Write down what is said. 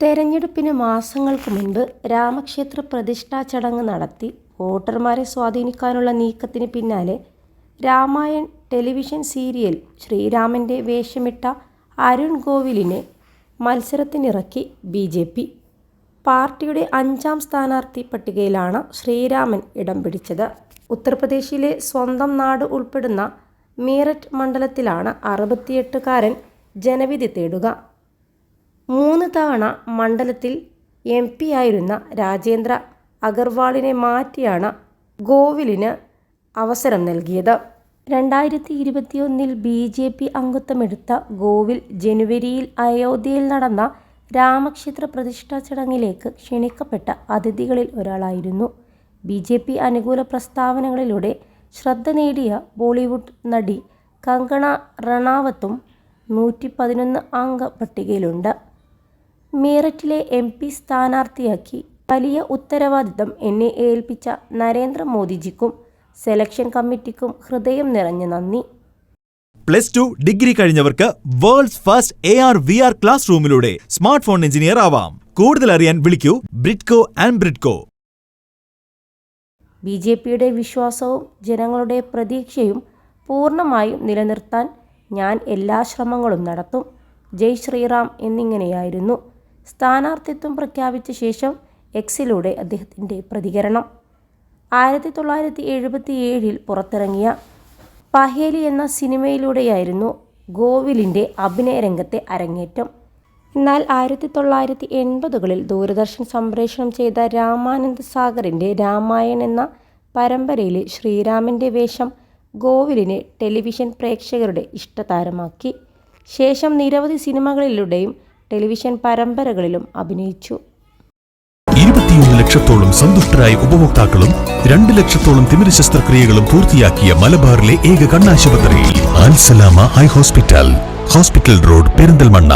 തെരഞ്ഞെടുപ്പിന് മാസങ്ങൾക്ക് മുൻപ് രാമക്ഷേത്ര പ്രതിഷ്ഠാ ചടങ്ങ് നടത്തി വോട്ടർമാരെ സ്വാധീനിക്കാനുള്ള നീക്കത്തിന് പിന്നാലെ രാമായൺ ടെലിവിഷൻ സീരിയൽ ശ്രീരാമന്റെ വേഷമിട്ട അരുൺ ഗോവിലിനെ മത്സരത്തിനിറക്കി ബി ജെ പി. പാർട്ടിയുടെ അഞ്ചാം സ്ഥാനാർത്ഥി പട്ടികയിലാണ് ശ്രീരാമൻ ഇടം പിടിച്ചത്. ഉത്തർപ്രദേശിലെ സ്വന്തം നാട് ഉൾപ്പെടുന്ന മീററ്റ് മണ്ഡലത്തിലാണ് അറുപത്തിയെട്ടുകാരൻ ജനവിധി തേടുക. മൂന്ന് തവണ മണ്ഡലത്തിൽ എം പി ആയിരുന്ന രാജേന്ദ്ര അഗർവാളിനെ മാറ്റിയാണ് ഗോവിലിന് അവസരം നൽകിയത്. രണ്ടായിരത്തി ഇരുപത്തിയൊന്നിൽ ബി ജെ പി അംഗത്വമെടുത്ത ഗോവിൽ ജനുവരിയിൽ അയോധ്യയിൽ നടന്ന രാമക്ഷേത്ര പ്രതിഷ്ഠാ ചടങ്ങിലേക്ക് ക്ഷണിക്കപ്പെട്ട അതിഥികളിൽ ഒരാളായിരുന്നു. ബി ജെ പി അനുകൂല പ്രസ്താവനകളിലൂടെ ശ്രദ്ധ നേടിയ ബോളിവുഡ് നടി കങ്കണ റണാവത്തും നൂറ്റി പതിനൊന്ന് അംഗ പട്ടികയിലുണ്ട്. മീററ്റിലെ എം പി സ്ഥാനാർത്ഥിയാക്കി. വലിയ ഉത്തരവാദിത്തം എന്നെ ഏൽപ്പിച്ച നരേന്ദ്രമോദിജിക്കും സെലക്ഷൻ കമ്മിറ്റിക്കും ഹൃദയം നിറഞ്ഞ നന്ദി. Plus two degree കഴിഞ്ഞവർക്ക് world's first A R V R class റൂമിലൂടെ smart phone engineer ആവാം. കൂടുതൽ അറിയാൻ വിളിക്കൂ Bridco and Bridco. B J പിയുടെ വിശ്വാസവും ജനങ്ങളുടെ പ്രതീക്ഷയും പൂർണമായും നിലനിർത്താൻ ഞാൻ എല്ലാ ശ്രമങ്ങളും നടത്തും. ജയ് ശ്രീറാം എന്നിങ്ങനെയായിരുന്നു. സ്ഥാനാർത്ഥിത്വം പ്രഖ്യാപിച്ച ശേഷം എക്സിലൂടെ അദ്ദേഹത്തിന്റെ പ്രതികരണം. ആയിരത്തി തൊള്ളായിരത്തി എഴുപത്തി ഏഴിൽ പുറത്തിറങ്ങിയ പഹേലി എന്ന സിനിമയിലൂടെയായിരുന്നു ഗോവിലിന്റെ അഭിനയരംഗത്തെ അരങ്ങേറ്റം. എന്നാൽ ആയിരത്തി തൊള്ളായിരത്തി എൺപതുകളിൽ ദൂരദർശൻ സംപ്രേഷണം ചെയ്ത രാമാനന്ദ സാഗറിന്റെ രാമായൺ എന്ന പരമ്പരയിലെ ശ്രീരാമന്റെ വേഷം ഗോവിലിനെ ടെലിവിഷൻ പ്രേക്ഷകരുടെ ഇഷ്ടതാരമാക്കി. ശേഷം നിരവധി സിനിമകളിലൂടെയും ടെലിവിഷൻ പരമ്പരകളിലും അഭിനയിച്ചു. ഇരുപത്തിയൊന്ന് ലക്ഷത്തോളം സന്തുഷ്ടരായ ഉപഭോക്താക്കളും രണ്ട് ലക്ഷത്തോളം തിമിര ശസ്ത്രക്രിയകളും പൂർത്തിയാക്കിയ മലബാറിലെ ഏക കണ്ണാശുപത്രി ഹോസ്പിറ്റൽ ഹോസ്പിറ്റൽ റോഡ് പെരിന്തൽമണ്ണ.